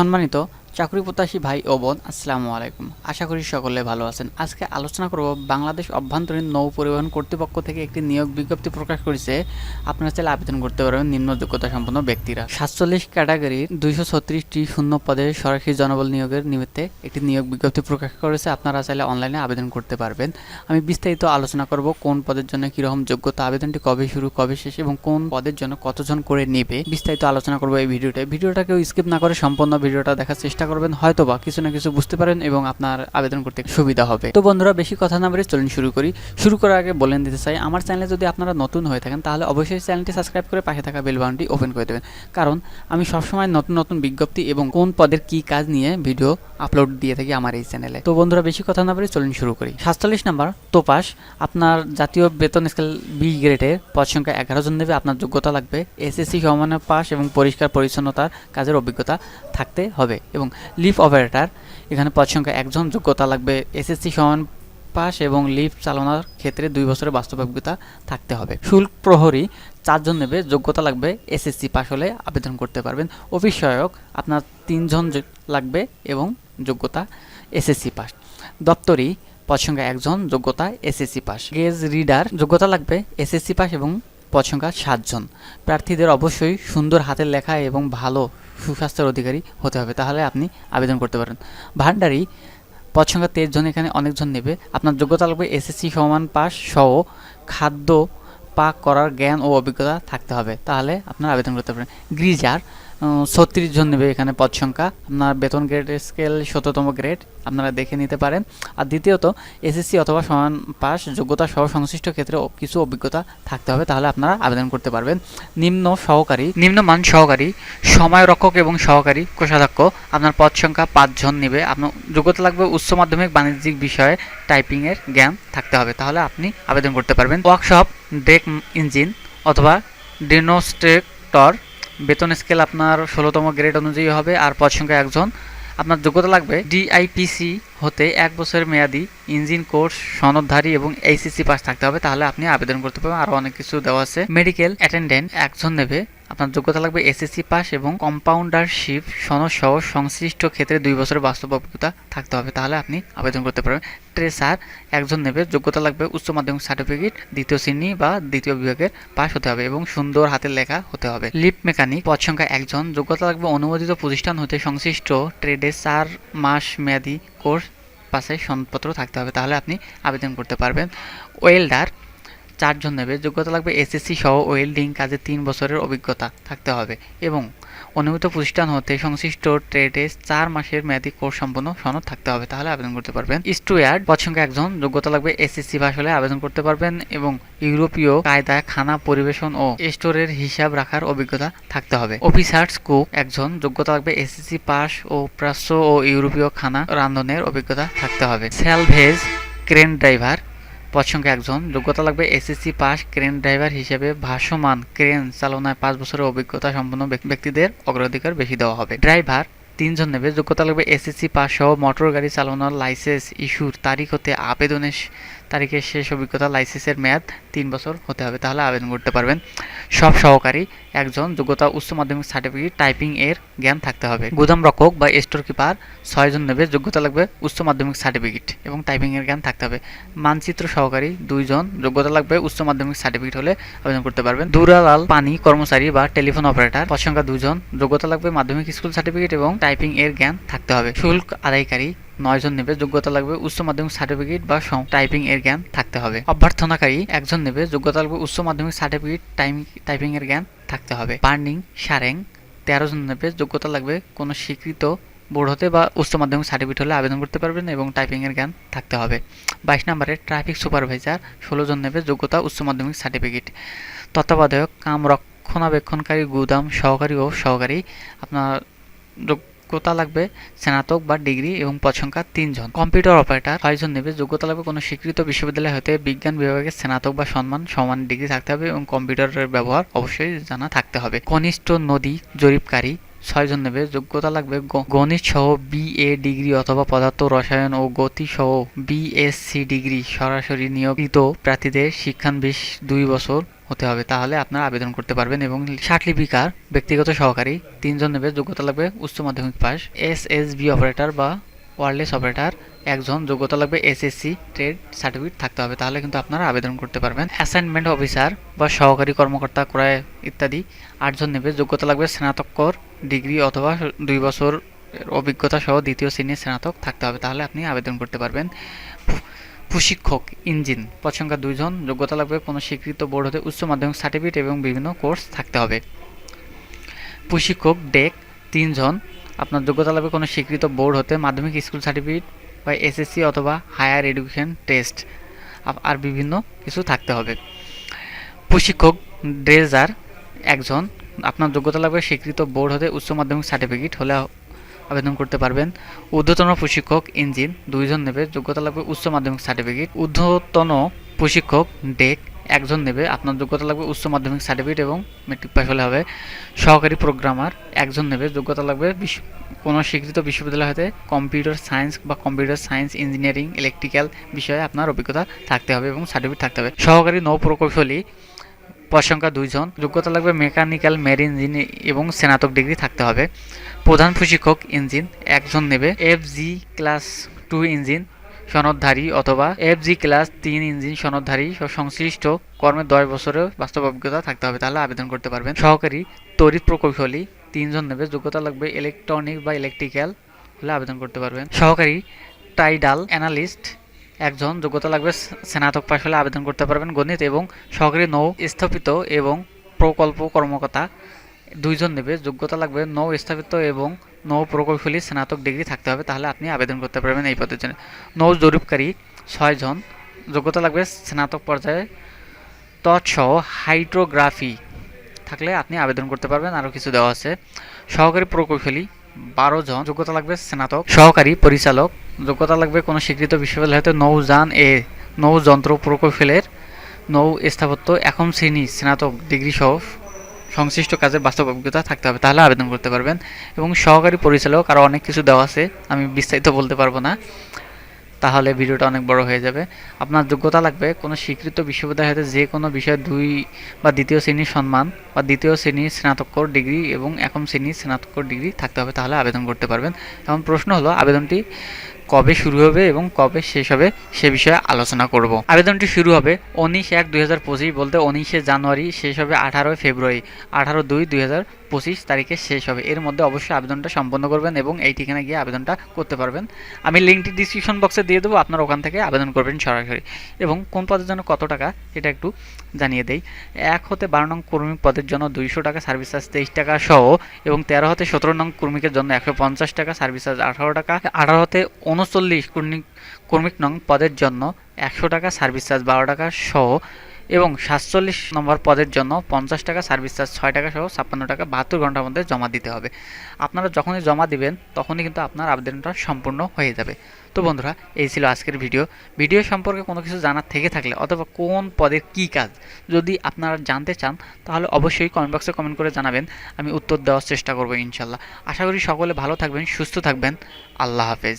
সম্মানিত চাকরি প্রত্যাশী ভাই ও বোন, আসসালামু আলাইকুম। আশা করি সকলে ভালো আছেন। আজকে আলোচনা করব বাংলাদেশ অভ্যন্তরীণ নৌ পরিবহন কর্তৃপক্ষ থেকে একটি নিয়োগ বিজ্ঞপ্তি প্রকাশ করেছে। আপনারা চাইলে আবেদন করতে পারবেন নিম্ন যোগ্যতা সম্পন্ন ব্যক্তিরা। সাতচল্লিশ ক্যাটাগরির দুইশো ছত্রিশটি শূন্য পদে সরাসরি জনবল নিয়োগের নিমিত্তে একটি নিয়োগ বিজ্ঞপ্তি প্রকাশ করেছে। আপনারা চাইলে অনলাইনে আবেদন করতে পারবেন। আমি বিস্তারিত আলোচনা করব কোন পদের জন্য কীরকম যোগ্যতা, আবেদনটি কবে শুরু, কবে শেষ এবং কোন পদের জন্য কতজন করে নেবে। বিস্তারিত আলোচনা করব এই ভিডিওতে। ভিডিওটা কেউ স্কিপ না করে সম্পূর্ণ ভিডিওটা দেখার চেষ্টা করবেন হয়তো বা কিছু না কিছু বুঝতে পারেন এবং আপনার আবেদন করতে সুবিধা হবে। তো বন্ধুরা, বেশি কথা না বলে চলুন শুরু করি। শুরু করার আগে বলেন দিতে চাই, আমার চ্যানেলে যদি আপনারা নতুন হয়ে থাকেন, তাহলে অবশ্যই চ্যানেলটি সাবস্ক্রাইব করে পাশে থাকা বেল ওপেন করে দেবেন। কারণ, আমি সবসময় নতুন নতুন বিজ্ঞপ্তি এবং কোন পদের কি কাজ নিয়ে ভিডিও আপলোড দিয়ে থাকি আমার এই চ্যানেলে তো বন্ধুরা, বেশি কথা না বলে চলুন শুরু করি। সাতচল্লিশ নাম্বার, তোপাস। আপনার জাতীয় বেতন স্কেল বি গ্রেডের পদ সংখ্যা এগারো জন দেবে, আপনার যোগ্যতা লাগবে এসএসসি সমানের পাস এবং পরিষ্কার পরিচ্ছন্নতার কাজের অভিজ্ঞতা থাকতে হবে এবং লিফ অপারেটর। এখানে পদ সংখ্যা একজন যোগ্যতা লাগবে এসএসসি সমান পাস এবং লিফট চালানোর ক্ষেত্রে দুই বছরের বাস্তব অভিজ্ঞতা থাকতে হবে। শুল্ক প্রহরী চারজন নেবে, যোগ্যতা লাগবে এসএসসি পাস হলে আবেদন করতে পারবেন। অফিস সহায়ক আপনার তিনজন লাগবে এবং যোগ্যতা এসএসসি পাস। দপ্তরি পদ সংখ্যা একজন যোগ্যতা এসএসসি পাস। গেজ রিডার, যোগ্যতা লাগবে এসএসসি পাস এবং পদ সাতজন। প্রার্থীদের অবশ্যই সুন্দর হাতের লেখা এবং ভালো সুস্বাস্থ্যের অধিকারী হতে হবে। তাহলে আপনি আবেদন করতে পারেন। ভান্ডারি পদ তেইশ জন, এখানে অনেকজন নেবে। আপনার যোগ্যতা লাগবে এসএসসি সমান পাস সহ খাদ্য পাক করার জ্ঞান ও অভিজ্ঞতা থাকতে হবে। তাহলে আপনার আবেদন করতে পারেন। গ্রিজার ছত্রিশ জন নেবে এখানে পদ সংখ্যা। আপনার বেতন গ্রেড স্কেল শততম গ্রেড আপনারা দেখে নিতে পারেন। আর দ্বিতীয়ত এসএসসি অথবা সমান পাস, যোগ্যতা সহ সংশ্লিষ্ট ক্ষেত্রে কিছু অভিজ্ঞতা থাকতে হবে, তাহলে আপনারা আবেদন করতে পারবেন। নিম্ন সহকারী নিম্নমান সহকারী সময় রক্ষক এবং সহকারী কোষাধ্যক্ষ, আপনার পদ সংখ্যা পাঁচজন নেবে। আপনার যোগ্যতা লাগবে উচ্চ মাধ্যমিক বাণিজ্যিক বিষয়ে টাইপিংয়ের জ্ঞান থাকতে হবে, তাহলে আপনি আবেদন করতে পারবেন। ওয়ার্কশপ, ডেক ইঞ্জিন অথবা ডিনোস্ট্রেক্টর বেতন স্কেল আপনার ষোলোতম গ্রেড অনুযায়ী হবে, আর পদ সংখ্যা একজন। আপনার যোগ্যতা লাগবে ডিআইপিসি হতে এক বছরের মেয়াদি, ইঞ্জিন, কোর্স, সনদধারী এবং এইচএসসি পাস থাকতে হবে। তাহলে আপনি আবেদন করতে পারবেন। আরও অনেক কিছু দেওয়া আছে। মেডিকেল অ্যাটেন্ডেন্ট একজন নেবে। আপনার যোগ্যতা লাগবে এসএসসি পাস এবং কম্পাউন্ডারশিপ সনদ সহ সংশ্লিষ্ট ক্ষেত্রে দুই বছরের বাস্তব অভিজ্ঞতা থাকতে হবে। তাহলে আপনি আবেদন করতে পারবেন। ট্রেসার, একজন নেবে, যোগ্যতা লাগবে উচ্চ মাধ্যমিক সার্টিফিকেট দ্বিতীয় শ্রেণি বা দ্বিতীয় বিভাগের পাস হতে হবে এবং সুন্দর হাতের লেখা হতে হবে। লিপ মেকানিক, পদ সংখ্যা একজন, যোগ্যতা লাগবে অনুমোদিত প্রতিষ্ঠান হতে সংশ্লিষ্ট ট্রেডে চার মাস মেয়াদি কোর্স পাশে সনদপত্র থাকতে হবে। তাহলে আপনি আবেদন করতে পারবেন। ওয়েল্ডার চারজন নেবে। যোগ্যতা লাগবে এসএসসি সহ ওয়েল্ডিং কাজে তিন বছরের অভিজ্ঞতা থাকতে হবে এবং অনুমিত প্রতিষ্ঠান হতে সংশ্লিষ্ট ট্রেডে চার মাসের মেয়াদী কোর্স সম্পন্ন সনদ থাকতে হবে। তাহলে আবেদন করতে পারবেন। স্টুয়ার্ড পদ সংখ্যা একজন, যোগ্যতা লাগবে এসএসসি পাস হলে আবেদন করতে পারবেন এবং ইউরোপীয় কায়দায় খানা পরিবেশন ও স্টোরের হিসাব রাখার অভিজ্ঞতা থাকতে হবে। অফিসার্স কুক একজন, যোগ্যতা লাগবে এসএসসি পাস ও প্রাচ্য ও ইউরোপীয় খানা রান্ধনের অভিজ্ঞতা থাকতে হবে। সেলভেজ ক্রেন ড্রাইভার পদ সংখ্যা একজন যোগ্যতা লাগবে এসএসসি পাস, ক্রেন ড্রাইভার হিসেবে ভাসমান ক্রেন চালনায় পাঁচ বছরের অভিজ্ঞতা সম্পন্ন ব্যক্তিদের অগ্রাধিকার বেশি দেওয়া হবে। ড্রাইভার তিনজন নেবে। যোগ্যতা লাগবে এসএসসি পাস সহ মোটর গাড়ি চালানোর লাইসেন্স ইস্যুর তারিখ হতে আবেদনের তারিখের শেষ অভিজ্ঞতা, লাইসেন্সের মেয়াদ তিন বছর হতে হবে। তাহলে আবেদন করতে পারবেন। সব সহকারী একজন যোগ্যতা, উচ্চ মাধ্যমিক সার্টিফিকেট টাইপিং এর জ্ঞান থাকতে হবে। গুদাম রক্ষক বা স্টোর কিপার ছয়জন নেবে, যোগ্যতা লাগবে উচ্চ মাধ্যমিক সার্টিফিকেট এবং টাইপিং এর জ্ঞান থাকতে হবে। মানচিত্র সহকারী দুইজন যোগ্যতা লাগবে উচ্চ মাধ্যমিক সার্টিফিকেট হলে আবেদন করতে পারবেন। দুরালাল পানি কর্মচারী বা টেলিফোন অপারেটর পদ দুজন, যোগ্যতা লাগবে মাধ্যমিক স্কুল সার্টিফিকেট এবং টাইপিং এর জ্ঞান থাকতে হবে। শুল্ক আদায়কারী নয়জন নেবে, যোগ্যতা লাগবে উচ্চ মাধ্যমিক সার্টিফিকেট বা টাইপিং এর জ্ঞান থাকতে হবে। অভ্যর্থনাকারী একজন নেবে, যোগ্যতা লাগবে উচ্চ মাধ্যমিক সার্টিফিকেট টাইপিং এর জ্ঞান থাকতে হবে। বার্নিং সারেং তেরো জন নেবে, যোগ্যতা লাগবে কোনো স্বীকৃত বোর্ড হতে বা উচ্চ মাধ্যমিক সার্টিফিকেট হলে আবেদন করতে পারবেন এবং টাইপিং এর জ্ঞান থাকতে হবে। বাইশ নম্বরে ট্রাফিক সুপারভাইজার ষোলো জন নেবে, যোগ্যতা উচ্চ মাধ্যমিক সার্টিফিকেট তত্ত্বাবধায়ক, কাম রক্ষণাবেক্ষণকারী, গুদাম সহকারী ও সহকারী, আপনার যোগ্যতা লাগবে স্নাতক বা ডিগ্রি এবং পদ সংখ্যা তিনজন। কম্পিউটার অপারেটর ছয়জন নেবে। যোগ্যতা লাগবে কোনো স্বীকৃত বিশ্ববিদ্যালয় হতে বিজ্ঞান বিভাগে স্নাতক বা সম্মান সমান ডিগ্রি থাকতে হবে এবং কম্পিউটারের ব্যবহার অবশ্যই জানা থাকতে হবে। কনিষ্ঠ নদী জরিপকারী ছয়জন নেবে। যোগ্যতা লাগবে গণিত সহ বিএ ডিগ্রি অথবা পদার্থ, রসায়ন ও গতি সহ বিএসসি ডিগ্রি। সরাসরি নিয়োগিত প্রার্থীদের শিক্ষানবিশ দুই বছর হতে হবে, তাহলে আপনারা আবেদন করতে পারবেন এবং লিপিকার ব্যক্তিগত সহকারী তিনজন নেবে, যোগ্যতা লাগবে উচ্চ মাধ্যমিক pass S S B operator বা ওয়ারলেস অপারেটর, একজন, যোগ্যতা লাগবে এসএসসি ট্রেড সার্টিফিকেট থাকতে হবে, তাহলে কিন্তু আপনারা আবেদন করতে পারবেন। অ্যাসাইনমেন্ট অফিসার বা সহকারী কর্মকর্তা, ক্রয় ইত্যাদি আটজন নেবে, যোগ্যতা লাগবে স্নাতকর ডিগ্রি অথবা দুই বছর অভিজ্ঞতা সহ দ্বিতীয় শ্রেণির স্নাতক থাকতে হবে, তাহলে আপনি আবেদন করতে পারবেন। প্রশিক্ষক, ইঞ্জিন। পদ সংখ্যা দুইজন, যোগ্যতা লাগবে কোনো স্বীকৃত বোর্ড হতে উচ্চ মাধ্যমিক সার্টিফিকেট এবং বিভিন্ন কোর্স থাকতে হবে। প্রশিক্ষক, ডেক, তিনজন। আপনার যোগ্যতা লাগবে কোনো স্বীকৃত বোর্ড হতে মাধ্যমিক স্কুল সার্টিফিকেট বা এসএসসি অথবা হায়ার এডুকেশন টেস্ট। আর বিভিন্ন কিছু থাকতে হবে। প্রশিক্ষক, ড্রেজার, একজন। আপনার যোগ্যতা লাগবে স্বীকৃত বোর্ড হতে উচ্চ মাধ্যমিক সার্টিফিকেট হলে আবেদন করতে পারবেন। ঊর্ধ্বতন প্রশিক্ষক ইঞ্জিন দুইজন নেবে, যোগ্যতা লাগবে উচ্চ মাধ্যমিক সার্টিফিকেট ঊর্ধ্বতন প্রশিক্ষক ডেক একজন নেবে, আপনার যোগ্যতা লাগবে উচ্চ মাধ্যমিক সার্টিফিকেট এবং মেট্রিক পাস হলে হবে। সহকারী প্রোগ্রামার একজন নেবে, যোগ্যতা লাগবে কোনো স্বীকৃত বিশ্ববিদ্যালয় হতে কম্পিউটার সায়েন্স বা কম্পিউটার সায়েন্স ইঞ্জিনিয়ারিং ইলেকট্রিক্যাল বিষয়ে আপনার অভিজ্ঞতা থাকতে হবে এবং সার্টিফিকেট থাকতে হবে। সহকারী নৌ প্রকৌশলী পদ সংখ্যা দুইজন, যোগ্যতা লাগবে মেকানিক্যাল মেরিন ইঞ্জিন এবং স্নাতক ডিগ্রি থাকতে হবে। প্রধান প্রশিক্ষক ইঞ্জিন একজন নেবে F G class two engine সনদধারী অথবা এফ জি ক্লাস তিন ইঞ্জিন সনদধারী সংশ্লিষ্ট কর্মের দশ বছরের বাস্তব অভিজ্ঞতা থাকতে হবে, তাহলে আবেদন করতে পারবেন। সহকারী তড়িৎ প্রকৌশলী তিনজন নেবে, যোগ্যতা লাগবে ইলেকট্রনিক বা ইলেকট্রিক্যাল হলে আবেদন করতে পারবেন। সহকারী টাইডাল অ্যানালিস্ট একজন, যোগ্যতা লাগবে স্নাতক পাশ হলে আবেদন করতে পারবেন গণিত এবং সহকারী নৌ, স্থাপিত এবং প্রকল্প কর্মকর্তা দুইজন নেবে, যোগ্যতা লাগবে নৌ স্থাপিত এবং নৌ প্রকৌশলী স্নাতক ডিগ্রি থাকতে হবে, তাহলে আপনি আবেদন করতে পারবেন এই পদের জন্য। নৌ জরিপকারী ছয়জন যোগ্যতা লাগবে স্নাতক পর্যায়ে তৎসহ হাইড্রোগ্রাফি থাকলে আপনি আবেদন করতে পারবেন, আরও কিছু দেওয়া আছে। সহকারী প্রকৌশলী বারো জন, যোগ্যতা লাগবে স্নাতক। সহকারী পরিচালক, যোগ্যতা লাগবে কোনো স্বীকৃত বিশ্ববিদ্যালয় হতে নৌযান এ নৌ যন্ত্র প্রকৌশলের নৌ স্থাপত্য এখন শ্রেণি স্নাতক ডিগ্রি সহ সংশ্লিষ্ট কাজের বাস্তব অভিজ্ঞতা থাকতে হবে, তাহলে আবেদন করতে পারবেন। এবং সহকারী পরিচালক আরও অনেক কিছু দেওয়া আছে, আমি বিস্তারিত বলতে পারব না। তাহলে ভিডিওটা অনেক বড় হয়ে যাবে। আপনার যোগ্যতা লাগবে কোনো স্বীকৃত বিশ্ববিদ্যালয় হতে যে কোনো বিষয়ে দুই বা দ্বিতীয় শ্রেণির সম্মান বা দ্বিতীয় শ্রেণির স্নাতকোত্তর ডিগ্রি এবং একম শ্রেণির স্নাতকোত্তর ডিগ্রি থাকতে হবে, তাহলে আবেদন করতে পারবেন। এখন প্রশ্ন হলো, আবেদনটি কবে শুরু হবে এবং কবে শেষ হবে সে বিষয়ে আলোচনা করব। আবেদনটি শুরু হবে উনিশ এক দুই বলতে উনিশে জানুয়ারি, শেষ হবে আঠারোই ফেব্রুয়ারি। আঠারো দুই দুই পঁচিশ তারিখে শেষ হবে। এর মধ্যে অবশ্যই আবেদনটা সম্পন্ন করবেন এবং এই ঠিকানা গিয়ে আবেদনটা করতে পারবেন। আমি লিঙ্কটি ডিসক্রিপশন বক্সে দিয়ে দেবো, আপনার ওখান থেকে আবেদন করবেন সরাসরি। এবং কোন পদের জন্য কত টাকা এটা একটু জানিয়ে দেই। এক হতে বারো নং কর্মী পদের জন্য দুইশো টাকা সার্ভিস চার্জ তেইশ টাকা সহ এবং তেরো হতে সতেরো নং কর্মীকের জন্য একশো পঞ্চাশ টাকা সার্ভিস চার্জ আঠারো টাকা, আঠারো হতে উনচল্লিশ কর্মী কর্মিক নং পদের জন্য একশো টাকা সার্ভিস চার্জ বারো টাকা সহ এবং সাতচল্লিশ নম্বর পদের জন্য পঞ্চাশ টাকা সার্ভিস চার্জ ছয় টাকা সহ ছাপ্পান্ন টাকা বাহাত্তর ঘণ্টার মধ্যে জমা দিতে হবে। আপনারা যখনই জমা দিবেন, তখনই কিন্তু আপনার আবেদনটা সম্পূর্ণ হয়ে যাবে। তো বন্ধুরা, এই ছিল আজকের ভিডিও। ভিডিও সম্পর্কে কোনো কিছু জানার থেকে থাকলে অথবা কোন পদের কী কাজ, যদি আপনারা জানতে চান, তাহলে অবশ্যই কমেন্ট বক্সে কমেন্ট করে জানাবেন। আমি উত্তর দেওয়ার চেষ্টা করব ইনশাল্লাহ। আশা করি সকলে ভালো থাকবেন, সুস্থ থাকবেন। আল্লাহ হাফেজ।